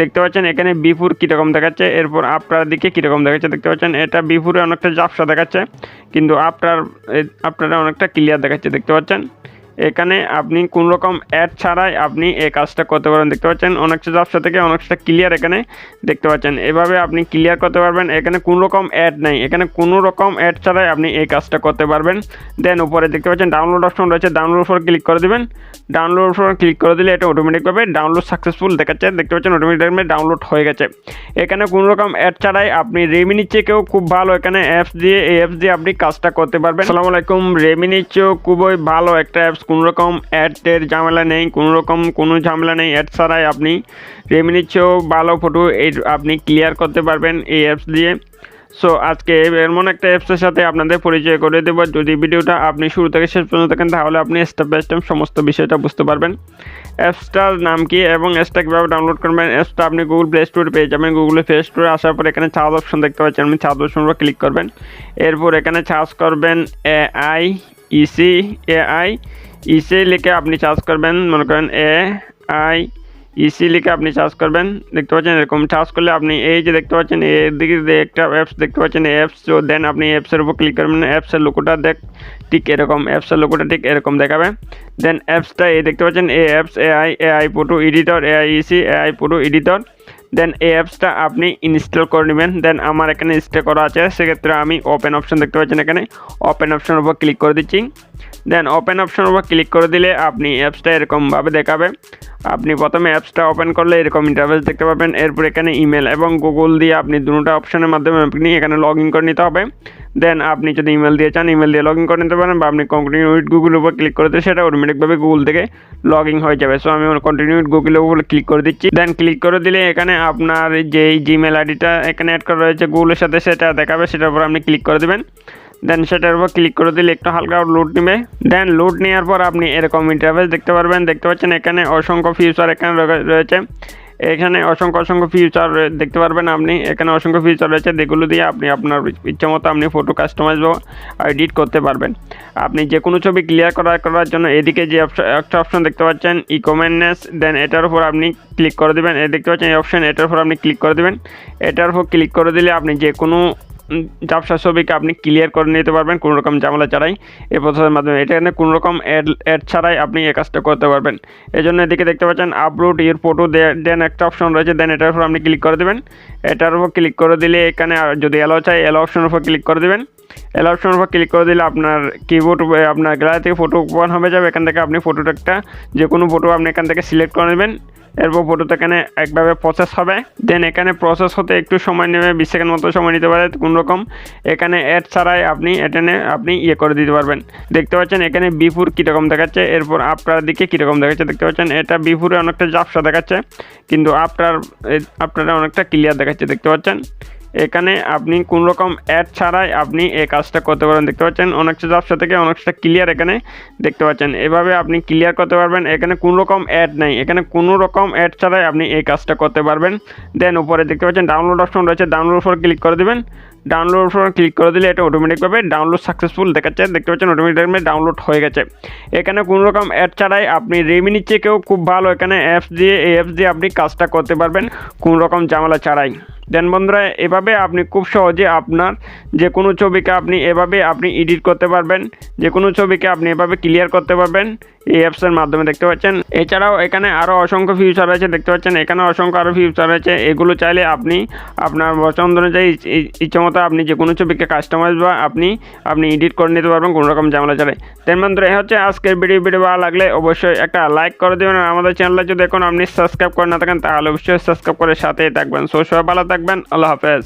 দেখতে পাচ্ছেন, এখানে বিফুর কীরকম দেখাচ্ছে, এরপর আপনার দিকে কীরকম দেখাচ্ছে দেখতে পাচ্ছেন, এটা বিফুরে অনেকটা জাপসা দেখাচ্ছে, কিন্তু আপনার আপনারা অনেকটা ক্লিয়ার দেখাচ্ছে দেখতে পাচ্ছেন। এখানে আপনি কোন রকম অ্যাড ছাড়াই আপনি এই কাজটা করতে পারবেন। দেখতে পাচ্ছেন অনেকটা ব্যবসা থেকে অনেকটা ক্লিয়ার এখানে দেখতে পাচ্ছেন। এভাবে আপনি ক্লিয়ার করতে পারবেন, এখানে কোনো রকম অ্যাড নেই। এখানে কোনো রকম অ্যাড ছাড়াই আপনি এই কাজটা করতে পারবেন। দেন উপরে দেখতে পাচ্ছেন ডাউনলোড অপশন রয়েছে ডাউনলোড উপর ক্লিক করে দেবেন। ডাউনলোড উপর ক্লিক করে দিলে এটা অটোমেটিকভাবে ডাউনলোড সাকসেসফুল দেখাচ্ছে। দেখতে পাচ্ছেন অটোমেটিকভাবে ডাউনলোড হয়ে গেছে। এখানে কোনো রকম অ্যাড ছাড়াই আপনি রেমিনি চেকেও খুব ভালো এখানে অ্যাপস দিয়ে, এই অ্যাপস দিয়ে আপনি কাজটা করতে পারবেন। আসসালামু আলাইকুম। রেমিনির চেয়েও খুবই ভালো একটা অ্যাপস কোনো রকম অ্যাডের ঝামেলা নেই কোনো রকম কোনো ঝামেলা নেই। অ্যাড ছাড়াই আপনি রেমিনির চেয়েও ভালো ফটো এই আপনি ক্লিয়ার করতে পারবেন এই অ্যাপস দিয়ে। সো আজকে এমন একটা অ্যাপসের সাথে আপনাদের পরিচয় করে দেবো। যদি ভিডিওটা আপনি শুরু থেকে শেষ পর্যন্ত থাকেন তাহলে আপনি স্টেপ বাই স্টেপ সমস্ত বিষয়টা বুঝতে পারবেন। অ্যাপসটার নাম কি এবং অ্যাপসটা কীভাবে ডাউনলোড করবেন? অ্যাপসটা আপনি গুগল প্লে স্টোরে পেয়ে যাবেন। গুগলে প্লে স্টোরে আসার পর এখানে চার্জ অপশন দেখতে পাচ্ছেন। আপনি চার্জ অপশন উপর ক্লিক করবেন। এরপর এখানে চার্জ করবেন A I EC A I EC লিখে আপনি চার্জ করবেন মনে করেন এ আই ইসি লিখে আপনি চার্জ করবেন দেখতে পাচ্ছেন এরকম চার্জ করলে আপনি এই যে দেখতে পাচ্ছেন এর দিকে যে একটা অ্যাপস দেখতে পাচ্ছেন অ্যাপস দেন আপনি অ্যাপসের উপর ক্লিক করবেন অ্যাপসের লোকোটা দেখ ঠিক এরকম অ্যাপসের লোকোটা ঠিক এরকম দেখাবে দেন অ্যাপসটা এই দেখতে পাচ্ছেন এ apps AI AI photo editor AI EC AI photo editor then এই অ্যাপসটা আপনি ইনস্টল করে নেবেন। দেন আমার এখানে ইনস্টল করা আছে। সেক্ষেত্রে আমি ওপেন অপশন দেখতে পাচ্ছেন এখানে। ওপেন অপশনের উপর ক্লিক করে দিচ্ছি। দেন ওপেন অপশনের উপর ক্লিক করে দিলে আপনি অ্যাপসটা এরকমভাবে দেখাবে। আপনি প্রথমে অ্যাপসটা ওপেন করলে এরকম ইন্টারফেস দেখতে পাবেন। এরপর এখানে ইমেল এবং গুগল দিয়ে আপনি দুটো অপশনের মাধ্যমে আপনি এখানে লগ ইন করে নিতে হবে। দেন আপনি যদি ইমেল দিয়ে চান ইমেল দিয়ে লগ ইন করে নিতে পারেন বা আপনি কন্টিনিউ উইথ গুগলের উপর ক্লিক করে দিলে সেটা অটোমেটিকভাবে গুগল থেকে লগ ইন হয়ে যাবে। সো আমি কন্টিনিউ উইথ গুগলের উপর ক্লিক করে দিচ্ছি। দেন ক্লিক করে দিলে এখানে আপনার যেই জিমেল আইডিটা এখানে অ্যাড করা রয়েছে গুগলের সাথে, সেটা দেখাবে, সেটার উপর আপনি ক্লিক করে দেবেন। দেন সেটার উপর ক্লিক করে দিলে একটু হালকা লোড নেবে। দেন লোড নেওয়ার পর আপনি এরকম ইন্টারভেস দেখতে পারবেন। দেখতে পাচ্ছেন এখানে অসংখ্য ফিউচার এখানে রয়েছে। এখানে অসংখ্য অসংখ্য ফিউচার দেখতে পারবেন আপনি। এখানে অসংখ্য ফিউচার রয়েছে। যেগুলো দিয়ে আপনি আপনার ইচ্ছা মতো আপনি ফটো কাস্টমাইজ এডিট করতে পারবেন। আপনি যে কোনো ছবি ক্লিয়ার করা, করার জন্য এদিকে যে একটা অপশন দেখতে পাচ্ছেন ই কমেন্টনেস দেন এটার উপর আপনি ক্লিক করে দেবেন। এ দেখতে পাচ্ছেন এই অপশন এটার উপর আপনি ক্লিক করে দেবেন। এটার উপর ক্লিক করে দিলে আপনি যে কোনো ঝাপসা ছবিকে আপনি ক্লিয়ার করে নিতে পারবেন, কোনো রকম ঝামেলা ছাড়াই এই প্রসেসের মাধ্যমে। এখানে কোনো রকম অ্যাড অ্যাড ছাড়াই আপনি এই কাজটা করতে পারবেন। এই জন্য এদিকে দেখতে পাচ্ছেন আপলোড ইয়ের ফটো দেন একটা অপশন রয়েছে দেন এটার উপর আপনি ক্লিক করে দেবেন। এটার উপর ক্লিক করে দিলে এখানে যদি অ্যালো চাই অ্যালো অপশনের উপর ক্লিক করে দেবেন। অ্যালো অপশনের উপর ক্লিক করে দিলে আপনার কিবোর্ড আপনার গ্যালারি থেকে ফটো ওপেন হয়ে যাবে। এখান থেকে আপনি ফটোটা একটা যে কোনো ফটো আপনি এখান থেকে সিলেক্ট করে নেবেন। এরপর ফটোটা এখানে একভাবে প্রসেস হবে। দেন এখানে প্রসেস হতে একটু সময় নেবে, বিশ সেকেন্ড মতো সময় নিতে পারে, কোন রকম। এখানে অ্যাড ছাড়াই আপনি এটেনে আপনি ইয়ে করে দিতে পারবেন। দেখতে পাচ্ছেন এখানে বিফুর কীরকম দেখাচ্ছে, এরপর আপনার দিকে কীরকম দেখাচ্ছে দেখতে পাচ্ছেন। এটা বিফুরে অনেকটা জাপসা দেখাচ্ছে, কিন্তু আপনার আপনারা অনেকটা ক্লিয়ার দেখাচ্ছে দেখতে পাচ্ছেন। এখানে আপনি কোন রকম অ্যাড ছাড়াই আপনি এই কাজটা করতে পারেন দেখতে পাচ্ছেন অনেকটা ব্যবসা থেকে অনেকটা ক্লিয়ার এখানে দেখতে পাচ্ছেন। এভাবে আপনি ক্লিয়ার করতে পারবেন, এখানে কোন রকম অ্যাড নেই। এখানে কোনো রকম অ্যাড ছাড়াই আপনি এই কাজটা করতে পারবেন। দেন উপরে দেখতে পাচ্ছেন ডাউনলোড অপশন রয়েছে ডাউনলোড উপর ক্লিক করে দেবেন। ডাউনলোড উপর ক্লিক করে দিলে এটা অটোমেটিকভাবে ডাউনলোড সাকসেসফুল দেখাচ্ছে। দেখতে পাচ্ছেন অটোমেটিকভাবে ডাউনলোড হয়ে গেছে। এখানে কোনো রকম অ্যাড ছাড়াই আপনি রেমিনির চেকেও খুব ভালো এখানে অ্যাপস দিয়ে, এই অ্যাপস দিয়ে আপনি কাজটা করতে পারবেন, কোনো রকম ঝামেলা ছাড়াই। দেন বন্ধুরা, এভাবে আপনি খুব সহজে আপনার যে কোনো ছবিকে আপনি এভাবে আপনি এডিট করতে পারবেন যে কোনো ছবিকে আপনি এভাবে ক্লিয়ার করতে পারবেন এই অ্যাপসের মাধ্যমে দেখতে পাচ্ছেন। এছাড়াও এখানে আরও অসংখ্য ফিউচার আছে দেখতে পাচ্ছেন, এখানে অসংখ্য আরও ফিউচার আছে এগুলো চাইলে আপনি আপনার পছন্দ অনুযায়ী ইচ্ছামতো আপনি যে কোনো ছবিকে কাস্টমাইজ বা আপনি আপনি এডিট করে নিতে পারবেন কোনো রকম ঝামেলা ছাড়াই। তেন বন্ধুরা এই হচ্ছে আজকের ভিডিও ভিডিও ভালো লাগলে অবশ্যই একটা লাইক করে দেবেন। আর আমাদের চ্যানেলে যদি এখন আপনি সাবস্ক্রাইব করে না থাকেন, তাহলে অবশ্যই সাবস্ক্রাইব করে সাথেই থাকবেন। সো ভালো থাকবেন আল্লাহ হাফেজ।